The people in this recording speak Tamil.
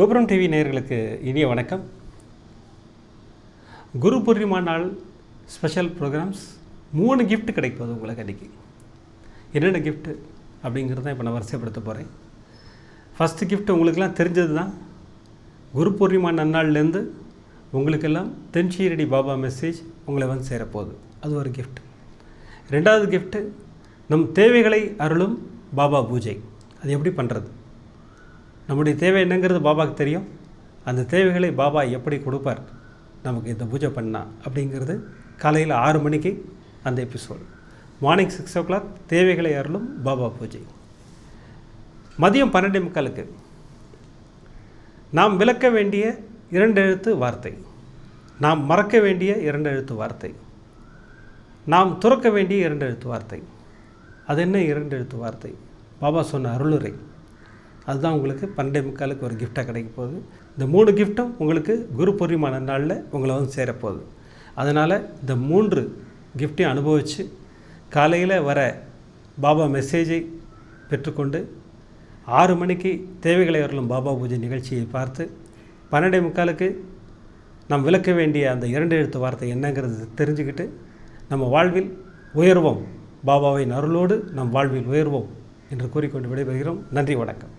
கோபுரம் டிவி நேர்களுக்கு இனிய வணக்கம். குரு பூர்ணிமா நாள் ஸ்பெஷல் ப்ரோக்ராம்ஸ் மூணு கிஃப்ட் கிடைக்க போகுது உங்களுக்கு அன்றைக்கி என்னென்ன கிஃப்ட்டு அப்படிங்கிறத தான் இப்போ நான் வரிசைப்படுத்த போகிறேன் ஃபஸ்ட்டு கிஃப்ட் உங்களுக்கெல்லாம் தெரிஞ்சது தான் குரு பூர்ணிமா நன்னாள்லேருந்து உங்களுக்கெல்லாம் தென்ஷீரடி பாபா மெசேஜ் உங்களை வந்து சேரப்போகுது. அது ஒரு கிஃப்ட் ரெண்டாவது கிஃப்ட்டு நம் தேவைகளை அருளும் பாபா பூஜை. அது எப்படி பண்ணுறது நம்முடைய தேவை என்னங்கிறது பாபாவுக்கு தெரியும். அந்த தேவைகளை பாபா எப்படி கொடுப்பார்? நமக்கு இந்த பூஜை பண்ணா அப்படிங்கிறது காலையில் ஆறு மணிக்கு அந்த episode morning six o'clock தேவைகளை அருளும் பாபா பூஜை. மதியம் பன்னெண்டு முக்காலுக்கு நாம் விளக்க வேண்டிய இரண்டு எழுத்து வார்த்தை. நாம் மறக்க வேண்டிய இரண்டு எழுத்து வார்த்தை. நாம் துறக்க வேண்டிய இரண்டு எழுத்து வார்த்தை. அது என்ன இரண்டு எழுத்து வார்த்தை? பாபா சொன்ன அருளுரை. அதுதான் உங்களுக்கு பன்னெண்டே முக்காலுக்கு ஒரு கிஃப்டாக கிடைக்க போகுது. இந்த மூணு கிஃப்ட்டும் உங்களுக்கு குரு பூர்ணிமான நாளில் உங்களை வந்து சேரப்போகுது. அதனால் இந்த மூன்று கிஃப்டையும் அனுபவித்து காலையில் வர பாபா மெசேஜை பெற்றுக்கொண்டு ஆறு மணிக்கு தேவைகளை வரலும் பாபா பூஜை நிகழ்ச்சியை பார்த்து பன்னெண்டே முக்காலுக்கு நாம் விளக்க வேண்டிய அந்த இரண்டு எழுத்து வார்த்தை என்னங்கிறது தெரிஞ்சுக்கிட்டு நம்ம வாழ்வில் உயர்வோம். பாபாவின் அருளோடு நம் வாழ்வில் உயர்வோம் என்று கூறிக்கொண்டு விடைபெறுகிறோம். நன்றி வணக்கம்.